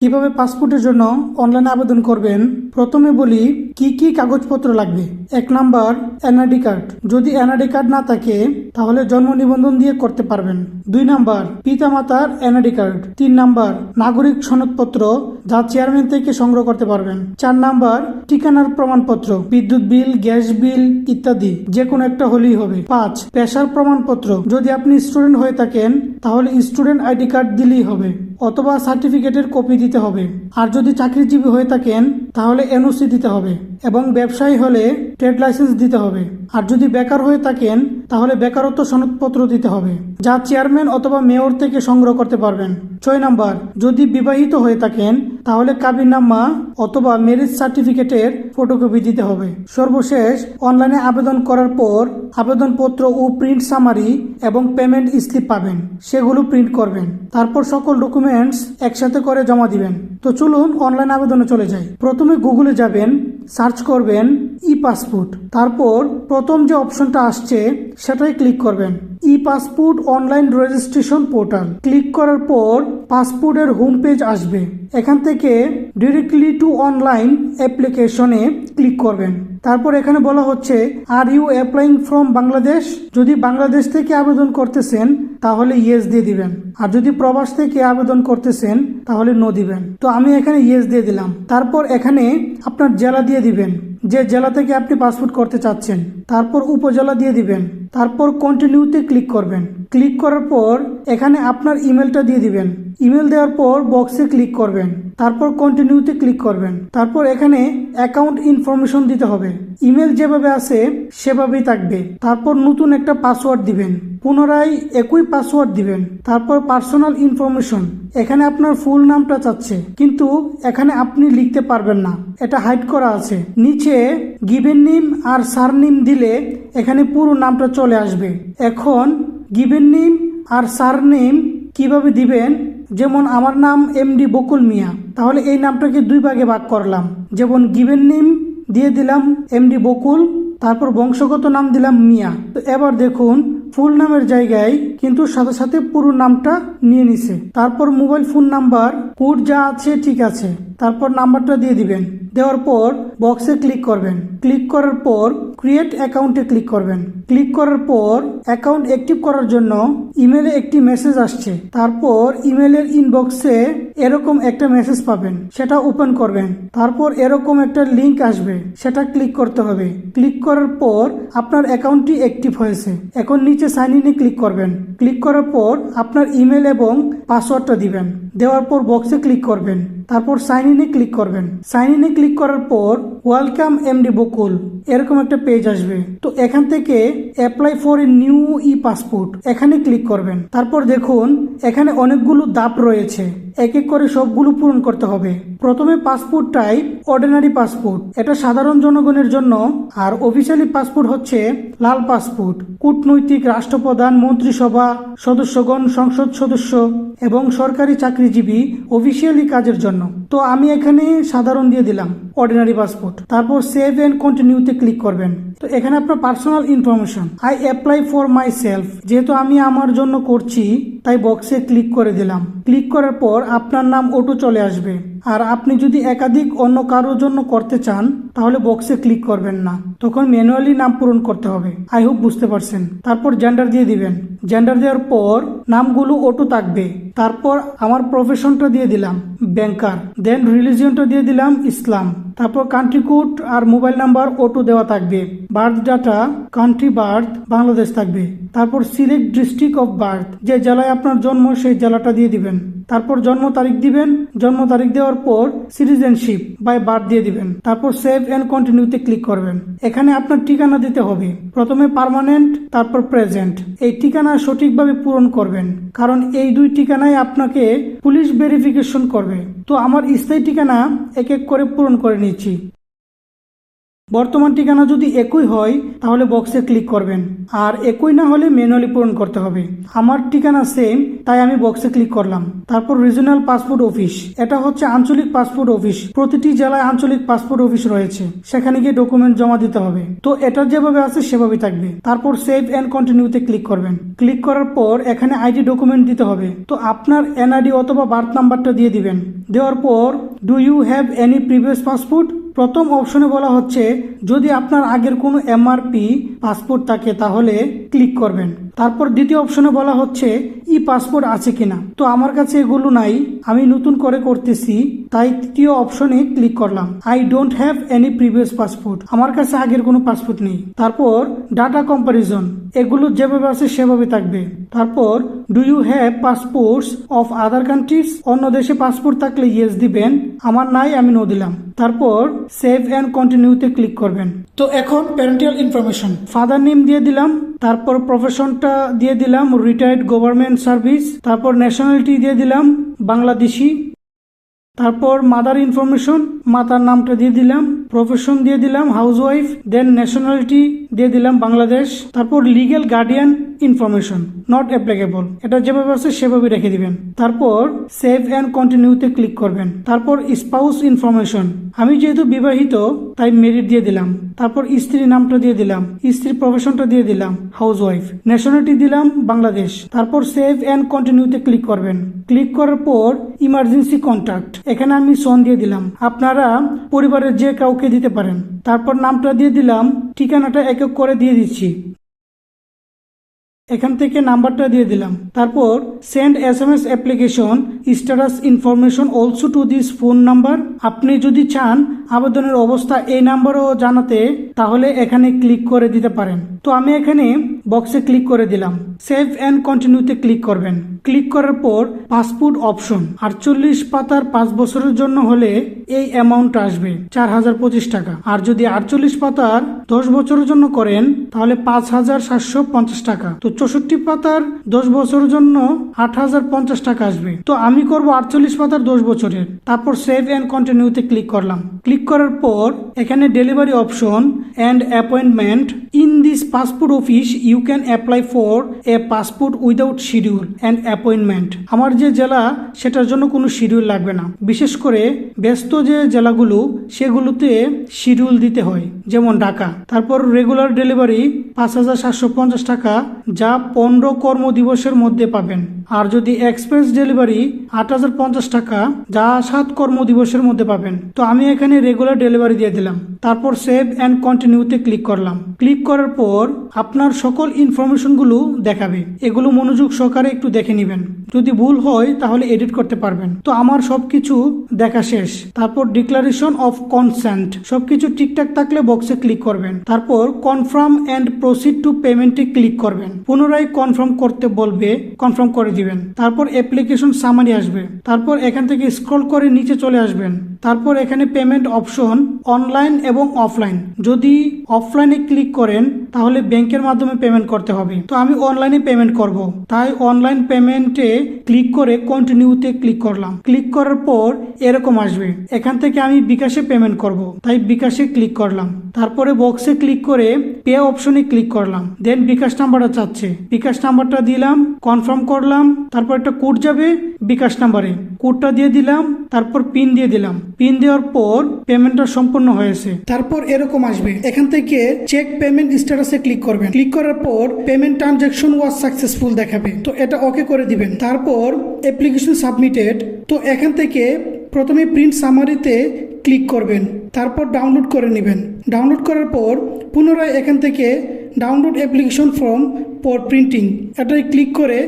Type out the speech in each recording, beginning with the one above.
কীভাবে পাসপোর্টের জন্য অনলাইনে আবেদন করবেন? প্রথমে বলি, কি কি কাগজপত্র লাগবে? এক নাম্বার এনআইডি কার্ড। যদি এনআইডি কার্ড না থাকে, তাহলে জন্ম নিবন্ধন দিয়ে করতে পারবেন। দুই নাম্বার, পিতামাতার এনআইডি কার্ড। তিন নাম্বার, নাগরিক সনদপত্র যা চেয়ারম্যান থেকে সংগ্রহ করতে পারবেন। চার নাম্বার, ঠিকানার প্রমাণপত্র। বিদ্যুৎ বিল, গ্যাস বিল ইত্যাদি যে কোনো একটা হলেই হবে। পাঁচ, পেশার প্রমাণপত্র। যদি আপনি স্টুডেন্ট হয়ে থাকেন, তাহলে স্টুডেন্ট আইডি কার্ড দিলেই হবে। অথবা সার্টিফিকেটের কপি দিতে হবে। আর যদি চাকরিজীবী হয়ে থাকেন, তাহলে এনওসি দিতে হবে এবং ব্যবসায়ী হলে ট্রেড লাইসেন্স দিতে হবে। আর যদি বেকার হয়ে থাকেন তাহলে বেকারত্ব সনদপত্র দিতে হবে, যা চেয়ারম্যান অথবা মেয়র থেকে সংগ্রহ করতে পারবেন। ছয় নাম্বার, যদি বিবাহিত হয়ে থাকেন, তাহলে কাবিননামা অথবা ম্যারেজ সার্টিফিকেটের ফটোকপি দিতে হবে। সর্বশেষ, অনলাইনে আবেদন করার পর আবেদনপত্র ও প্রিন্ট সামারি এবং পেমেন্ট স্লিপ পাবেন, সেগুলো প্রিন্ট করবেন। তারপর সকল ডকুমেন্টস একসাথে করে জমা দিবেন। তো চলুন অনলাইন আবেদনে চলে যাই। প্রথমে গুগলে যাবেন, সার্চ করবেন ই পাসপোর্ট তারপর প্রথম যে অপশনটা আসছে, সেটাই ক্লিক করবেন। E passport online registration portal click করার পর পাসপোর্টের হোম পেজ আসবে। এখান থেকে ডিরেক্টলি টু অনলাইন অ্যাপ্লিকেশনে ক্লিক করবেন। তারপর এখানে বলা হচ্ছে are you applying from Bangladesh যদি বাংলাদেশ থেকে আবেদন করতেছেন, তাহলে ইয়েস দিয়ে দিবেন। আর যদি প্রবাস থেকে আবেদন করতেছেন, তাহলে নো দিবেন। তো আমি এখানে ইয়েস দিয়ে দিলাম। তারপর এখানে আপনার জেলা দিয়ে দিবেন। যে জেলা থেকে আপনি পাসপোর্ট করতে চাচ্ছেন। তারপর উপজেলা দিয়ে দিবেন। তারপর কন্টিনিউতে ক্লিক করবেন। ক্লিক করার পর এখানে আপনার ইমেলটা দিয়ে দিবেন। ইমেল দেওয়ার পর বক্সে ক্লিক করবেন। তারপর কন্টিনিউতে ক্লিক করবেন। তারপর এখানে অ্যাকাউন্ট ইনফরমেশন দিতে হবে। ইমেল যেভাবে আছে সেভাবেই থাকবে। তারপর নতুন একটা পাসওয়ার্ড দিবেন। পুনরায় একই পাসওয়ার্ড দিবেন। তারপর পার্সোনাল ইনফরমেশন এখানে আপনার ফুল নামটা চাচ্ছে। কিন্তু এখানে আপনি লিখতে পারবেন না। এটা হাইড করা আছে। নিচে গিভেন নেম আর সার নেম দিলে এখানে পুরো নামটা চলে আসবে। এখন গিভেন নেম আর সার নেম কীভাবে দিবেন? যেমন আমার নাম এমডি বকুল মিয়া। তাহলে এই নামটাকে দুই ভাগে ভাগ করলাম। যেমন গিভেন নেম দিয়ে দিলাম এমডি বকুল, তারপর বংশগত নাম দিলাম মিয়া। তো এবার দেখুন ফুল নামের জায়গায়, কিন্তু সাথে সাথে পুরো নামটা নিয়ে নিছে। তারপর মোবাইল ফোন নাম্বার, কোড যা আছে ঠিক আছে। তারপর নাম্বারটা দিয়ে দিবেন। দেওয়ার পর বক্সে ক্লিক করবেন। ক্লিক করার পর ক্রিয়েট অ্যাকাউন্টে ক্লিক করবেন। ক্লিক করার পর অ্যাকাউন্ট অ্যাক্টিভ করার জন্য ইমেলে একটি মেসেজ আসছে। তারপর ইমেলের ইনবক্সে এরকম একটা মেসেজ পাবেন। সেটা ওপেন করবেন। তারপর এরকম একটা লিংক আসবে। সেটা ক্লিক করতে হবে। ক্লিক করার পর আপনার অ্যাকাউন্টটি অ্যাক্টিভ হয়েছে। এখন নিচে সাইন ইনে ক্লিক করবেন। ক্লিক করার পর আপনার ইমেল এবং পাসওয়ার্ডটা দিবেন। দেওয়ার পর বক্সে ক্লিক করবেন। তারপর সাইন ইনে ক্লিক করবেন। সাইন ইনে ক্লিক করার পর ওয়েলকাম এমডি বকুল, এরকম একটা পেজ আসবে। তো এখান থেকে apply for a new e passport এখানে ক্লিক করবেন। তারপর দেখুন, এখানে অনেকগুলো দাপ রয়েছে। এক এক করে সবগুলো পূরণ করতে হবে। প্রথমে পাসপোর্ট টাইপ অর্ডিনারি পাসপোর্ট এটা সাধারণ জনগণের জন্য। আর অফিসিয়ালি পাসপোর্ট হচ্ছে লাল পাসপোর্ট কূটনৈতিক রাষ্ট্রপ্রধান, মন্ত্রিসভা, সদস্যগণ, সংসদ সদস্য এবং সরকারি চাকরিজীবী অফিসিয়ালি কাজের জন্য। তো আমি এখানে সাধারণ দিয়ে দিলাম অর্ডিনারি পাসপোর্ট তারপর সেভ এন্ড কন্টিনিউতে ক্লিক করবেন। তো এখানে আপনার personal information I apply for myself যেহেতু আমি আমার জন্য করছি, তাই বক্সে ক্লিক করে দিলাম। ক্লিক করার পর আপনার নাম অটো চলে আসবে। আর আপনি যদি একাধিক অন্য কারোর জন্য করতে চান, তাহলে বক্সে ক্লিক করবেন না। তখন ম্যানুয়ালি নাম পূরণ করতে হবে। আই হোপ বুঝতে পারছেন। তারপর জেন্ডার দিয়ে দিবেন। জেন্ডার দেওয়ার পর নামগুলো অটো থাকবে। তারপর আমার প্রফেশনটা দিয়ে দিলাম। ব্যাংকার দেন রিলিজিয়নটা দিয়ে দিলাম ইসলাম। তারপর কান্ট্রি কোড আর মোবাইল নাম্বার অটো দেওয়া থাকবে। Birth data country birth Bangladesh থাকবে। তারপর সিলেক্ট ডিস্ট্রিক্ট অফ বার্থ যে জেলায় আপনার জন্ম সেই জেলাটা দিয়ে দিবেন। তারপর জন্ম তারিখ দিবেন। জন্ম তারিখ দেওয়ার পর সিটিজেনশিপ বাই বার্থ দিয়ে দিবেন। তারপর সেভ এন্ড কন্টিনিউতে ক্লিক করবেন। এখানে আপনার ঠিকানা দিতে হবে। প্রথমে পার্মানেন্ট তারপর প্রেজেন্ট এই ঠিকানা সঠিকভাবে পূরণ করবেন। কারণ এই দুই ঠিকানায় আপনাকে পুলিশ ভেরিফিকেশন করবে। তো আমার স্থায়ী ঠিকানা এক এক করে পূরণ করে noite. বর্তমান ঠিকানা যদি একই হয়, তাহলে বক্সে ক্লিক করবেন। আর একই না হলে ম্যানুয়ালি পূরণ করতে হবে। আমার ঠিকানা সেম তাই আমি বক্সে ক্লিক করলাম। তারপর রিজনাল পাসপোর্ট অফিস এটা হচ্ছে আঞ্চলিক পাসপোর্ট অফিস প্রতিটি জেলায় আঞ্চলিক পাসপোর্ট অফিস রয়েছে। সেখানে গিয়ে ডকুমেন্ট জমা দিতে হবে। তো এটা যেভাবে আছে সেভাবে থাকবে। তারপর সেভ অ্যান্ড কন্টিনিউতে ক্লিক করবেন। ক্লিক করার পর এখানে আইডি ডকুমেন্ট দিতে হবে। তো আপনার এনআইডি অথবা বার্থ নাম্বারটা দিয়ে দিবেন। দেওয়ার পর do you have any previous passport প্রথম অপশনে বলা হচ্ছে যদি আপনার আগের কোনো এমআরপি পাসপোর্ট থাকে তাহলে ক্লিক করবেন। তারপর দ্বিতীয় অপশনে বলা হচ্ছে, ই পাসপোর্ট আছে কিনা? তো আমার কাছে এগুলো নাই, আমি নতুন করে করতেছি, তাই তৃতীয় অপশনে ক্লিক করলাম। I don't have any previous passport আমার কাছে আগের কোনো পাসপোর্ট নেই। তারপর ডাটা কম্পারিজন এগুলো যেভাবে আছে সেভাবে থাকবে। তারপর do you have passports of other countries অন্য দেশে পাসপোর্ট থাকলে ইয়েস দিবেন, আমার নাই, আমি নো দিলাম। তারপর সেভ অ্যান্ড কন্টিনিউতে ক্লিক করবেন। তো এখন প্যারেন্টাল ইনফরমেশন ফাদার নেম দিয়ে দিলাম তারপর প্রফেশনটা দিয়ে দিলাম রিটায়ার্ড গভর্নমেন্ট সার্ভিস তারপর ন্যাশনালিটি দিয়ে দিলাম বাংলাদেশি, তারপর মাদার ইনফরমেশন মাতার নামটা দিয়ে দিলাম। প্রফেশন দিয়ে দিলাম হাউসওয়াইফ দেন ন্যাশনালিটি দিয়ে দিলাম বাংলাদেশ, তারপর legal guardian information not applicable এটা যেভাবে আছে সেভাবে রেখে দিবেন। তারপর সেভ অ্যান্ড কন্টিনিউতে ক্লিক করবেন। তারপর স্পাউস ইনফরমেশন আমি যেহেতু বিবাহিত, তাই মেরিট দিয়ে দিলাম। তারপর স্ত্রী নামটা দিয়ে দিলাম। স্ত্রীর প্রফেশনটা দিয়ে দিলাম। হাউসওয়াইফ। ন্যাশনালিটি দিলাম বাংলাদেশ। তারপর সেভ অ্যান্ড কন্টিনিউতে ক্লিক করবেন। ক্লিক করার পর ইমার্জেন্সি কন্ট্যাক্ট এখানে আমি সন দিয়ে দিলাম। আপনারা পরিবারের যে কাউকে দিতে পারেন। তারপর নামটা দিয়ে দিলাম, ঠিকানাটা এক এক করে দিয়ে দিচ্ছি। এখান থেকে নাম্বারটা দিয়ে দিলাম। তারপর send S M S application, status information also to this phone number. আপনি যদি চান আবেদনের অবস্থা এই নাম্বারও জানাতে, তাহলে এখানে ক্লিক করে দিতে পারেন। তো আমি এখানে বক্সে ক্লিক করে দিলাম। সেভ অ্যান্ড কন্টিনিউতে ক্লিক করবেন। ক্লিক করার পর পাসপোর্ট অপশন আটচল্লিশ পাতার পাঁচ বছরের জন্য হলে এই অ্যামাউন্ট আসবে চার হাজার পঁচিশ টাকা। আর যদি আটচল্লিশ পাতার দশ বছরের জন্য করেন, তাহলে পাঁচ হাজার সাতশো পঞ্চাশ টাকা। তো চৌষট্টি পাতার দশ বছরের জন্য আট হাজার পঞ্চাশ টাকা আসবে। তো আমি করব আটচল্লিশ পাতার দশ বছরের। তারপর সেভ অ্যান্ড কন্টিনিউতে ক্লিক করলাম। ক্লিক করার পর এখানে delivery option and appointment in this passport office you can apply for a passport without schedule and appointment আমার যে জেলা, সেটার জন্য কোনো শিডিউল লাগবে না। বিশেষ করে ব্যস্ত যে জেলাগুলো, সেগুলোতে শিডিউল দিতে হয়, যেমন ঢাকা। তারপর রেগুলার ডেলিভারি পাঁচ হাজার সাতশো পঞ্চাশ টাকা যা পনেরো কর্মদিবসের মধ্যে পাবেন। আর যদি এক্সপ্রেস ডেলিভারি আট হাজার পঞ্চাশ টাকা, যা সাত কর্মদিবসের মধ্যে পাবেন। তো আমি এখানে রেগুলার ডেলিভারি দিয়ে দিলাম। তারপর সেভ অ্যান্ড কন্টিনিউতে ক্লিক করলাম। ক্লিক করার পর আপনার সকল ইনফরমেশনগুলো দেখাবে। এগুলো মনোযোগ সহকারে একটু দেখে নেবেন। যদি ভুল হয়, তাহলে এডিট করতে পারবেন। তো আমার সবকিছু দেখা শেষ। তারপর ডিক্লারেশন অফ কনসেন্ট সবকিছু ঠিকঠাক থাকলে বক্সে ক্লিক করবেন। তারপর কনফার্ম অ্যান্ড প্রসিড টু পেমেন্টে ক্লিক করবেন। পুনরায় কনফার্ম করতে বলবে কনফার্ম করে দিবেন। তারপর অ্যাপ্লিকেশন সামারি আসবে। তারপর এখান থেকে স্ক্রল করে নিচে চলে আসবেন। তারপর এখানে পেমেন্ট অপশন অনলাইন এবং অফলাইন যদি অফলাইনে ক্লিক করেন, তাহলে ব্যাংকের মাধ্যমে পেমেন্ট করতে হবে। তো আমি অনলাইনে পেমেন্ট করব। তাই অনলাইন পেমেন্টে ক্লিক করে কন্টিনিউতে ক্লিক করলাম। ক্লিক করার পর এরকম আসবে। এখান থেকে আমি বিকাশে পেমেন্ট করব। তাই বিকাশে ক্লিক করলাম। তারপরে বক্সে ক্লিক করে পে অপশনে ক্লিক করলাম। দেন বিকাশ নাম্বারটা চাচ্ছে। বিকাশ নাম্বারটা দিলাম কনফার্ম করলাম, তারপর একটা কোড যাবে বিকাশ নাম্বারে। কোডটা দিয়ে দিলাম, তারপর পিন দিয়ে দিলাম। পিন দেওয়ার পর পেমেন্টটা সম্পূর্ণ হয়েছে। তারপর এরকম আসবে। এখান থেকে চেক পেমেন্ট স্ট্যাটাসে ক্লিক করবেন। ক্লিক করার পর পেমেন্ট ট্রানজাকশন ওয়াজ সাকসেসফুল দেখাবে। তো এটা ওকে করে দিবেন। তারপর অ্যাপ্লিকেশন সাবমিটেড তো এখান থেকে প্রথমে প্রিন্ট সামারিতে ক্লিক করবেন। তারপর ডাউনলোড করে নেবেন। ডাউনলোড করার পর পুনরায় এখান থেকে download application form for printing এটাই ক্লিক করে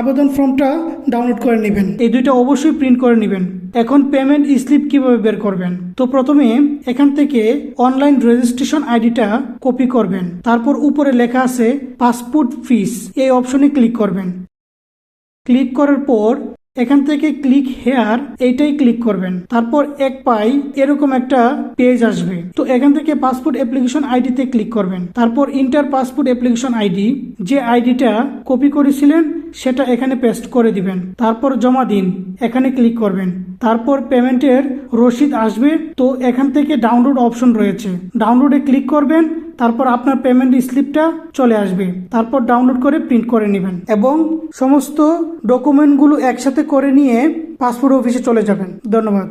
আবেদন ফর্মটা ডাউনলোড করে নেবেন। এই দুইটা অবশ্যই প্রিন্ট করে নেবেন। এখন পেমেন্ট স্লিপ কীভাবে বের করবেন? তো প্রথমে এখান থেকে অনলাইন রেজিস্ট্রেশন আইডিটা কপি করবেন। তারপর উপরে লেখা আছে পাসপোর্ট ফিস এই অপশনে ক্লিক করবেন। ক্লিক করার পর এখান থেকে ক্লিক হেয়ার এইটাই ক্লিক করবেন। তারপর এক পাই এরকম একটা পেজ আসবে। তো এখান থেকে পাসপোর্ট অ্যাপ্লিকেশন আইডিতে ক্লিক করবেন। তারপর ইন্টার পাসপোর্ট অ্যাপ্লিকেশন আইডি যে আইডিটা কপি করেছিলেন, সেটা এখানে পেস্ট করে দিবেন। তারপর জমা দিন, এখানে ক্লিক করবেন। তারপর পেমেন্টের রসিদ আসবে। তো এখান থেকে ডাউনলোড অপশন রয়েছে। ডাউনলোডে ক্লিক করবেন তারপর আপনার পেমেন্ট স্লিপটা চলে আসবে। তারপর ডাউনলোড করে প্রিন্ট করে নেবেন এবং সমস্ত ডকুমেন্টগুলো একসাথে করে নিয়ে পাসপোর্ট অফিসে চলে যাবেন। ধন্যবাদ।